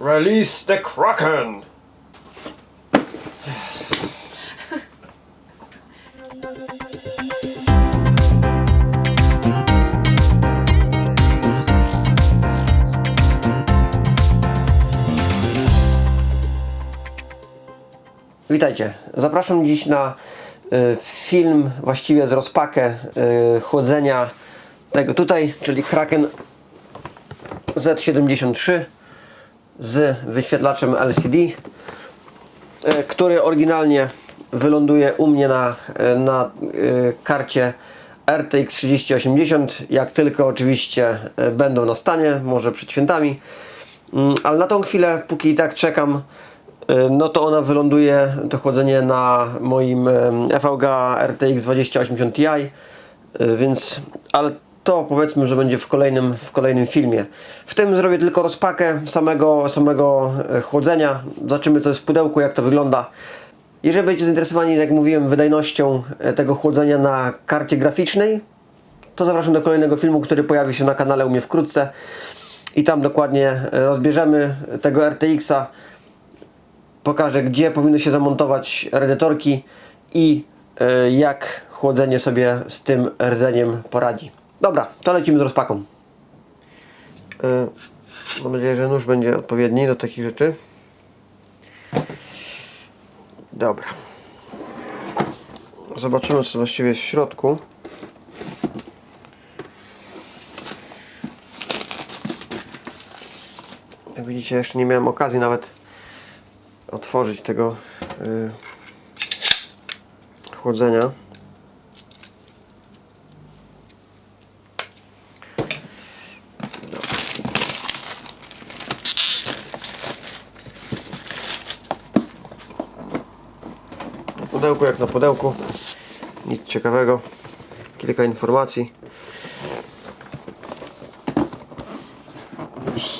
Release the Kraken! Witajcie. Zapraszam dziś na y, film, właściwie z rozpakę y, chłodzenia tego tutaj, czyli Kraken Z73 z wyświetlaczem LCD, y, który oryginalnie wyląduje u mnie na, y, na y, karcie RTX 3080, jak tylko oczywiście będą na stanie, może przed świętami. Mm, Ale na tą chwilę, póki i tak czekam, no to ona wyląduje, to chłodzenie na moim EVG RTX 2080 Ti, więc, ale to powiedzmy, że będzie w kolejnym, w kolejnym filmie. W tym zrobię tylko rozpakę samego, samego e, chłodzenia. Zobaczymy co jest w pudełku, jak to wygląda. Jeżeli będziecie zainteresowani, jak mówiłem, wydajnością e, tego chłodzenia na karcie graficznej, to zapraszam do kolejnego filmu, który pojawi się na kanale u mnie wkrótce. I tam dokładnie e, rozbierzemy tego RTX-a. Pokażę, gdzie powinny się zamontować radiatorki i jak chłodzenie sobie z tym rdzeniem poradzi. Dobra, to lecimy z rozpaką. E, Mam nadzieję, że nóż będzie odpowiedni do takich rzeczy. Dobra. Zobaczymy, co właściwie jest w środku. Jak widzicie, jeszcze nie miałem okazji nawet otworzyć tego y, chłodzenia. Na pudełku jak na pudełku. Nic ciekawego. Kilka informacji.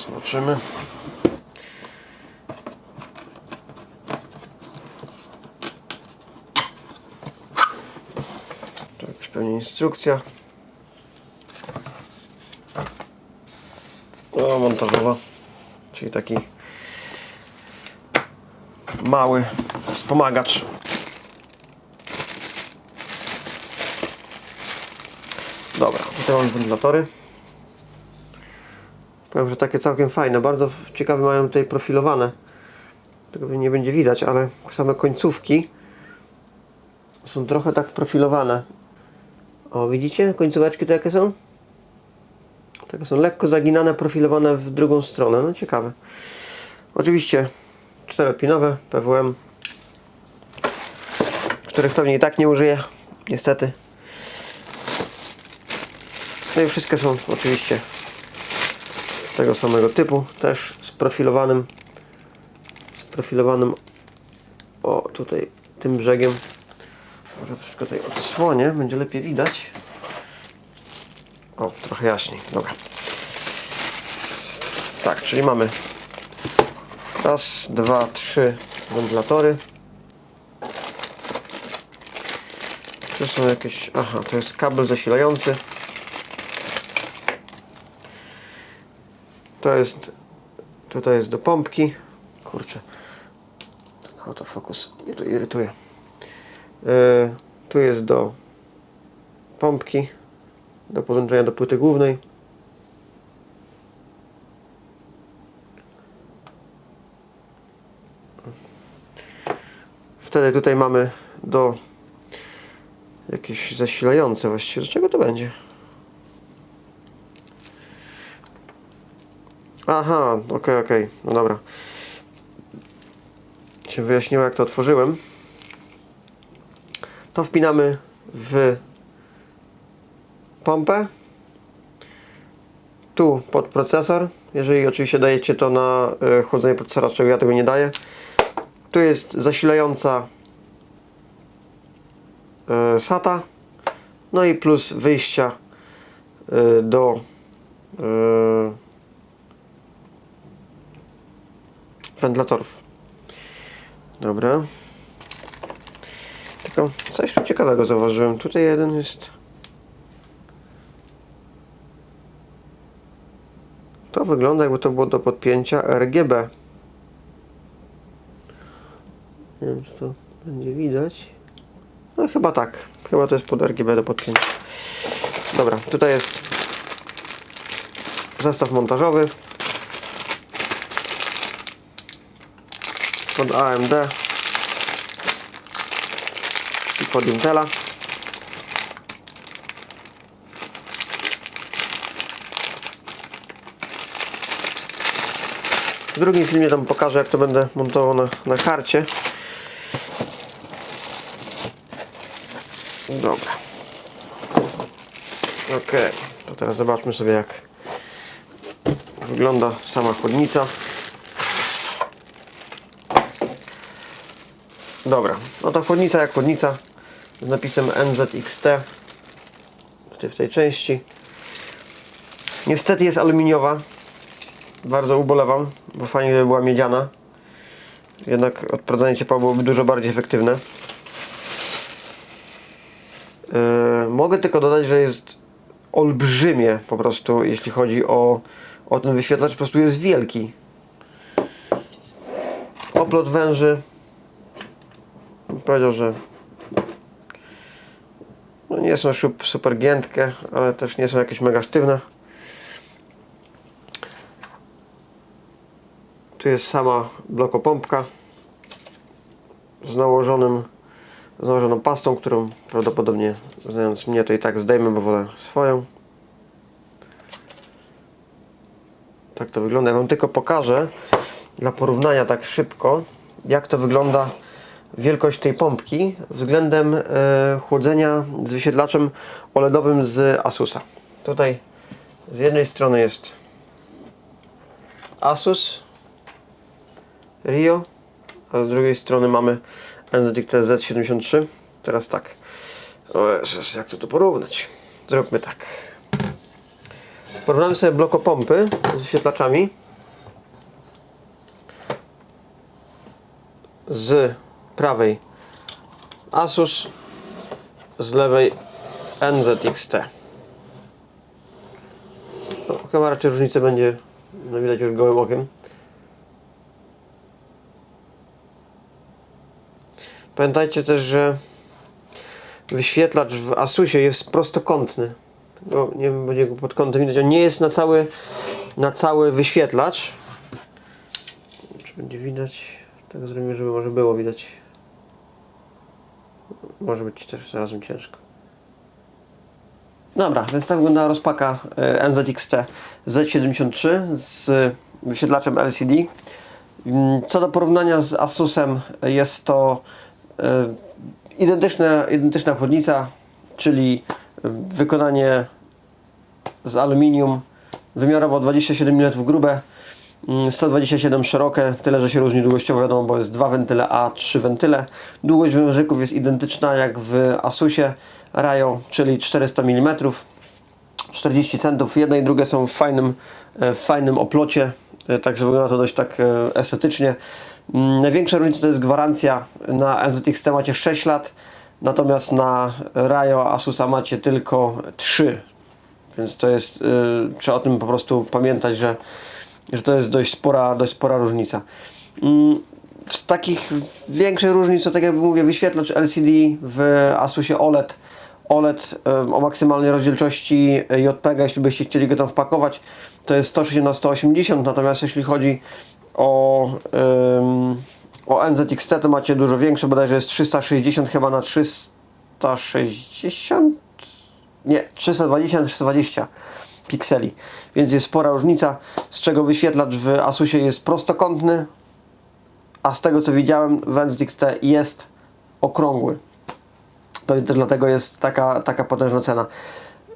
Zobaczymy. Tu jakaś pewnie instrukcja. O, montażowa. Czyli taki mały wspomagacz. Dobra, tutaj mamy wentylatory. Powiem, że takie całkiem fajne. Bardzo ciekawe mają tutaj profilowane. Tego nie będzie widać, ale same końcówki są trochę tak profilowane. O, widzicie? Końcóweczki to jakie są? Takie są lekko zaginane, profilowane w drugą stronę. No ciekawe. Oczywiście czteropinowe PWM, których pewnie i tak nie użyję, niestety. No i wszystkie są oczywiście tego samego typu, też z profilowanym z profilowanym o tutaj tym brzegiem. Może troszkę tutaj odsłonię, będzie lepiej widać. O, trochę jaśniej, dobra. Tak, czyli mamy raz, dwa, trzy wentylatory. Tu są jakieś, aha, to jest kabel zasilający To jest, tutaj jest do pompki. Kurczę, autofokus mnie to irytuje. Yy, tu jest do pompki, do podłączenia do płyty głównej. Wtedy tutaj mamy do jakieś zasilające właściwie. Do czego to będzie? Aha, okej, okej, no dobra. Się wyjaśniło jak to otworzyłem. To wpinamy w pompę. Tu pod procesor. Jeżeli oczywiście dajecie to na y, chłodzenie procesora, z czego ja tego nie daję. Tu jest zasilająca y, SATA. No i plus wyjścia y, do wentylatorów. Dobra. Tylko coś tu ciekawego zauważyłem. Tutaj jeden jest... To wygląda jakby to było do podpięcia RGB. Nie wiem, czy to będzie widać. No chyba tak. Chyba to jest pod RGB do podpięcia. Dobra, tutaj jest zestaw montażowy. Pod AMD i pod Intela. W drugim filmie tam pokażę jak to będę montował na, na karcie. Dobra. Ok, to teraz zobaczmy sobie jak wygląda sama chłodnica. Dobra, no to chłodnica jak chłodnica z napisem NZXT w tej części. Niestety jest aluminiowa. Bardzo ubolewam, bo fajnie by była miedziana. Jednak odprowadzanie ciepła byłoby dużo bardziej efektywne. Yy, mogę tylko dodać, że jest olbrzymie po prostu, jeśli chodzi o, o ten wyświetlacz, po prostu jest wielki. Oplot węży. Powiedział, że no nie są super giętkie, ale też nie są jakieś mega sztywne. Tu jest sama blokopompka z nałożonym z nałożoną pastą, którą prawdopodobnie znając mnie to i tak zdejmę, bo wolę swoją. Tak to wygląda. Ja Wam tylko pokażę dla porównania tak szybko, jak to wygląda wielkość tej pompki względem e, chłodzenia z wyświetlaczem OLEDowym z Asusa. Tutaj z jednej strony jest Asus Rio, a z drugiej strony mamy NZXT Z73. Teraz tak. O Jezus, jak to tu porównać? Zróbmy tak. Porównamy sobie blokopompy z wyświetlaczami z prawej Asus, z lewej NZXT. No, chyba raczej różnicę będzie no, widać już gołym okiem. Pamiętajcie też, że wyświetlacz w Asusie jest prostokątny. Nie wiem, będzie go pod kątem widać. On nie jest na cały, na cały wyświetlacz. Czy będzie widać? Tak zrobimy, żeby może było widać. Może być też zarazem ciężko. Dobra, więc tak wygląda rozpaka e, NZXT Z73 z wyświetlaczem LCD. Mm, Co do porównania z Asusem jest to e, identyczna, identyczna chłodnica, czyli e, wykonanie z aluminium, wymiarowo 27 mm grube, 127 szerokie, tyle że się różni długościowo, wiadomo, bo jest dwa wentyle, a trzy wentyle. Długość wężyków jest identyczna jak w Asusie Rayo, czyli 400 mm. 40 centów. Jedne i drugie są w fajnym, e, w fajnym oplocie, e, także wygląda to dość tak e, estetycznie. Mm, Największa różnica to jest gwarancja. Na NZXT macie 6 lat, natomiast na Rayo Asusa macie tylko 3. Więc to jest, trzeba o tym po prostu pamiętać, że, że to jest dość spora, dość spora różnica. Mm, Z takich większych różnic, to tak jak mówię, wyświetlacz LCD w Asusie OLED OLED o maksymalnej rozdzielczości JPEG, jeśli byście chcieli go tam wpakować, to jest 160 na 180 natomiast jeśli chodzi o, em, o NZXT, to macie dużo większe, bodajże jest 360 chyba na 360? Nie, 320 na 320 pikseli, więc jest spora różnica, z czego wyświetlacz w Asusie jest prostokątny, a z tego co widziałem w NZXT jest okrągły. Pewnie też dlatego jest taka, taka potężna cena.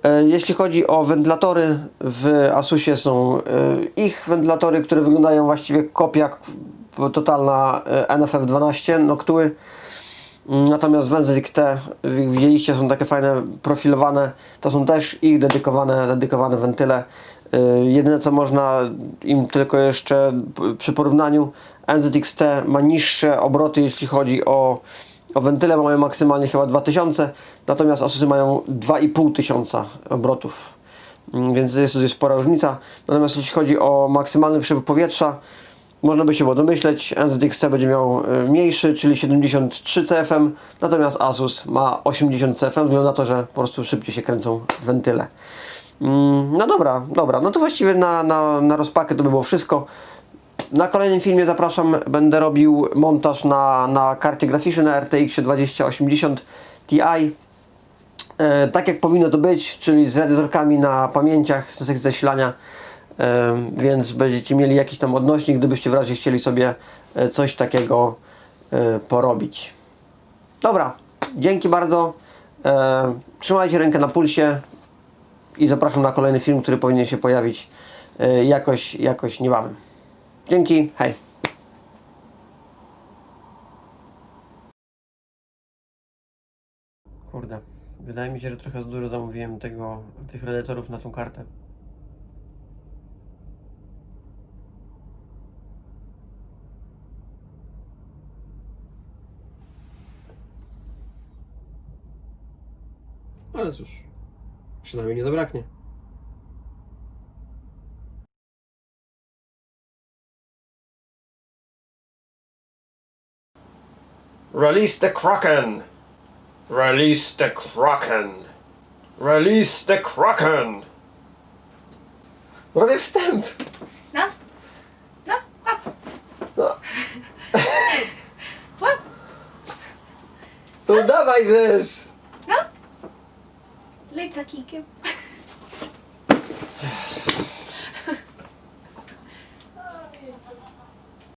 E, Jeśli chodzi o wentylatory, w Asusie są e, ich wentylatory, które wyglądają właściwie kopia totalna e, NFF 12 Noctuły. Mm, Natomiast w NZXT, jak widzieliście, są takie fajne, profilowane. To są też ich dedykowane, dedykowane wentyle. E, Jedyne co można im tylko jeszcze przy porównaniu NZXT ma niższe obroty jeśli chodzi o, o wentyle, mają maksymalnie chyba 2000, natomiast Asusy mają 2500 obrotów, Mm, więc jest tutaj spora różnica. Natomiast jeśli chodzi o maksymalny przepływ powietrza, można by się było domyśleć, NZXT będzie miał y, mniejszy, czyli 73 CFM, natomiast Asus ma 80 CFM, ze względu na to, że po prostu szybciej się kręcą wentyle. Mm, No dobra, dobra, no to właściwie na, na, na rozpakę to by było wszystko. Na kolejnym filmie zapraszam, będę robił montaż na, na karcie graficznej na RTX 2080 Ti. E, tak jak powinno to być, czyli z radiatorkami na pamięciach, z sekcji zasilania, e, więc będziecie mieli jakiś tam odnośnik, gdybyście w razie chcieli sobie e, coś takiego e, porobić. Dobra, dzięki bardzo. E, trzymajcie rękę na pulsie i zapraszam na kolejny film, który powinien się pojawić jakoś, jakoś niebawem. Dzięki, hej. Kurde, wydaje mi się, że trochę za dużo zamówiłem tego, tych radiatorów na tą kartę. Ale cóż, przynajmniej nie zabraknie. Release the Kraken! Release the Kraken! Release the Kraken! Robię wstęp! No. No, łap. No, Łap. to dawaj, żeż! aqui que